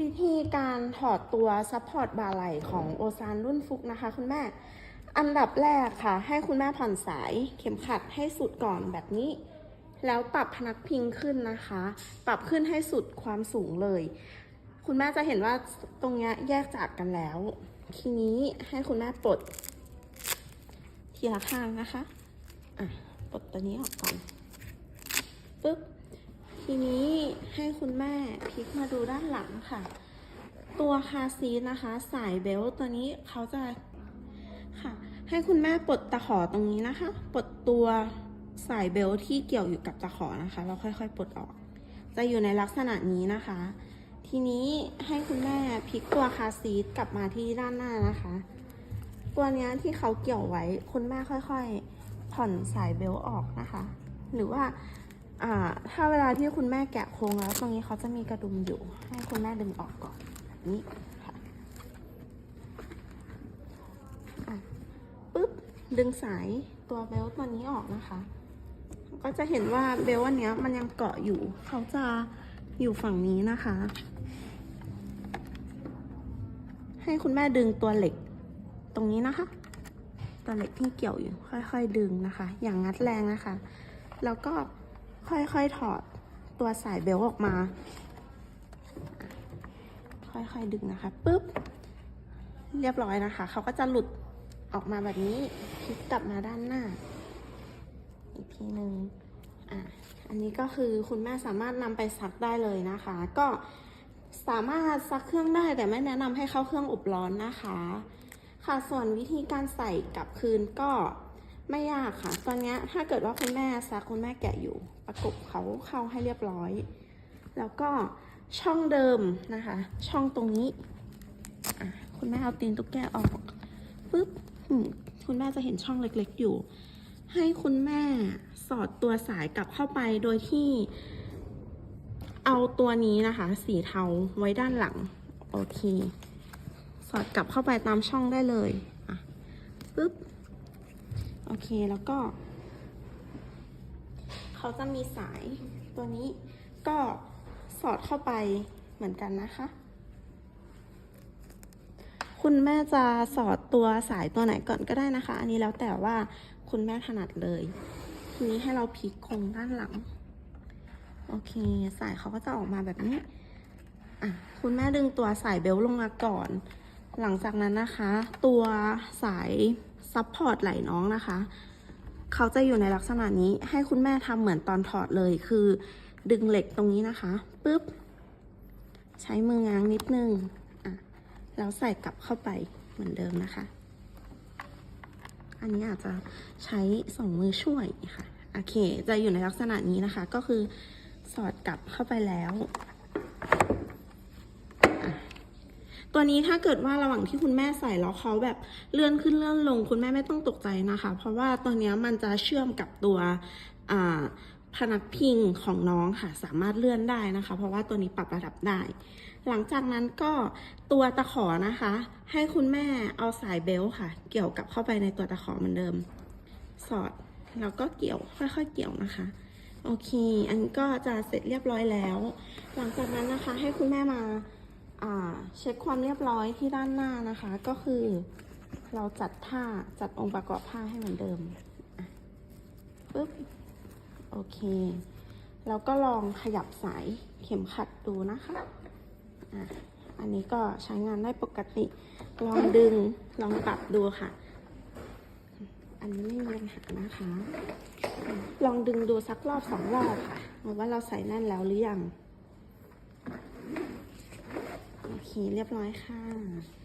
วิธีการถอดตัวซัพพอร์ตบาไหลของโอซานรุ่นฟุกนะคะ คุณแม่ อันดับแรกค่ะ ให้คุณแม่ผ่อนสายเข็มขัดให้สุดก่อนแบบนี้ แล้วปรับพนักพิงขึ้นนะคะ ปรับขึ้นให้สุดความสูงเลย คุณแม่จะเห็นว่าตรงเนี้ยแยกจากกันแล้ว ทีนี้ให้คุณแม่ปลดทีละข้างนะคะ อะ ปลดตัวนี้ออกก่อนปึ๊บ ทีนี้ให้คุณแม่พลิกมาดูด้านหลังค่ะ ตัวคาซีนะคะ สายเบลต์ตัวนี้เขาจะค่ะ ให้คุณแม่ปลดตะขอตรงนี้นะคะ ปลดตัวสายเบลต์ที่เกี่ยวอยู่กับตะขอนะคะแล้วค่อยๆ ปลดออก จะอยู่ในลักษณะนี้นะคะ ทีนี้ให้คุณแม่พลิกตัวคาซีทกลับมาที่ด้านหน้านะคะ ตัวนี้ที่เขาเกี่ยวไว้ คุณแม่ค่อยๆ ผ่อนสายเบลต์ออกนะคะ หรือว่า อ่า ถ้าเวลาที่คุณแม่แกะโครงแล้วตรงนี้เขาจะมีกระดุมอยู่ ให้คุณแม่ดึงออกก่อนแบบนี้ค่ะปึ๊บดึงสายตัวเบลต์ตัวนี้ออกนะคะ ก็จะเห็นว่าเบลต์อันเนี้ยมันยังเกาะอยู่ เขาจะอยู่ฝั่งนี้นะคะ ให้คุณแม่ดึงตัวเหล็ก ตรงนี้นะคะ ตัวเหล็กที่เกี่ยวอยู่ค่อยๆดึงนะคะ อย่างงัดแรงนะคะ แล้วก็ ค่อยๆถอดตัวสายเบลต์ออกมา ค่อยๆดึงนะคะปุ๊บ เรียบร้อยนะคะ เขาก็จะหลุดออกมาแบบนี้พลิกกลับมาด้านหน้า อีกทีหนึ่งอะอันนี้ก็คือคุณแม่สามารถนำไปซักได้เลยนะคะ ก็สามารถซักเครื่องได้แต่ไม่แนะนำให้เข้าเครื่องอบร้อนนะคะ ค่ะส่วนวิธีการใส่กลับคืนก็ ไม่ยากค่ะ ตอนนี้ถ้าเกิดว่าคุณแม่ซักคุณแม่แกะอยู่ ประกบเขาเข้าให้เรียบร้อย แล้วก็ช่องเดิมนะคะ ช่องตรงนี้ คุณแม่เอาตีนตุ๊กแกออกปุ๊บคุณแม่จะเห็นช่องเล็กๆอยู่ ให้คุณแม่สอดตัวสายกลับเข้าไปโดยที่เอาตัวนี้นะคะ สีเทาไว้ด้านหลัง โอเค สอดกลับเข้าไปตามช่องได้เลยอะปึ๊บ โอเคแล้วก็ เขาจะมีสายตัวนี้ก็สอดเข้าไปเหมือนกันนะคะ คุณแม่จะสอดตัวสายตัวไหนก่อนก็ได้นะคะ อันนี้แล้วแต่ว่าคุณแม่ถนัดเลย ทีนี้ให้เราพลิกโครงด้านหลัง โอเค สายเขาก็จะออกมาแบบนี้อะคุณแม่ดึงตัวสายเบลต์ลงมาก่อน หลังจากนั้นนะคะ ตัวสาย ซัพพอร์ตไหล่น้องนะคะ เขาจะอยู่ในลักษณะนี้ให้คุณแม่ทำเหมือนตอนถอดเลยคือ ดึงเหล็กตรงนี้นะคะปุ๊บ ใช้มือง้างนิดนึงอะแล้วใส่กลับเข้าไปเหมือนเดิมนะคะ อันนี้อาจจะใช้สองมือช่วยค่ะ โอเค จะอยู่ในลักษณะนี้นะคะ ก็คือสอดกลับเข้าไปแล้วอะ ตัวนี้ถ้าเกิดว่าระหว่างที่คุณแม่ใส่แล้วเขาแบบเลื่อนขึ้นเลื่อนลง คุณแม่ไม่ต้องตกใจนะคะ เพราะว่าตัวนี้มันจะเชื่อมกับตัวพนักพิงของน้องค่ะสามารถเลื่อนได้นะคะ เพราะว่าตัวนี้ปรับระดับได้ หลังจากนั้นก็ตัวตะขอนะคะ ให้คุณแม่เอาสายเบลต์ค่ะ เกี่ยวกับเข้าไปในตัวตะขอเหมือนเดิม สอดแล้วก็เกี่ยวค่อยๆเกี่ยวนะคะ โอเค อันก็จะเสร็จเรียบร้อยแล้ว หลังจากนั้นนะคะให้คุณแม่มา เช็คความเรียบร้อยที่ด้านหน้านะคะ ก็คือเราจัดท่าจัดองค์ประกอบผ้าให้เหมือนเดิมปึ๊บโอเคแล้วก็ลองขยับสายเข็มขัดดูนะคะอะอันนี้ก็ใช้งานได้ปกติ ลองดึงลองปรับดูค่ะ อันนี้ไม่มีปัญหานะคะ ลองดึงดูสักรอบสองรอบค่ะว่าเราใส่แน่นแล้วหรือยัง โอเคเรียบร้อยค่ะ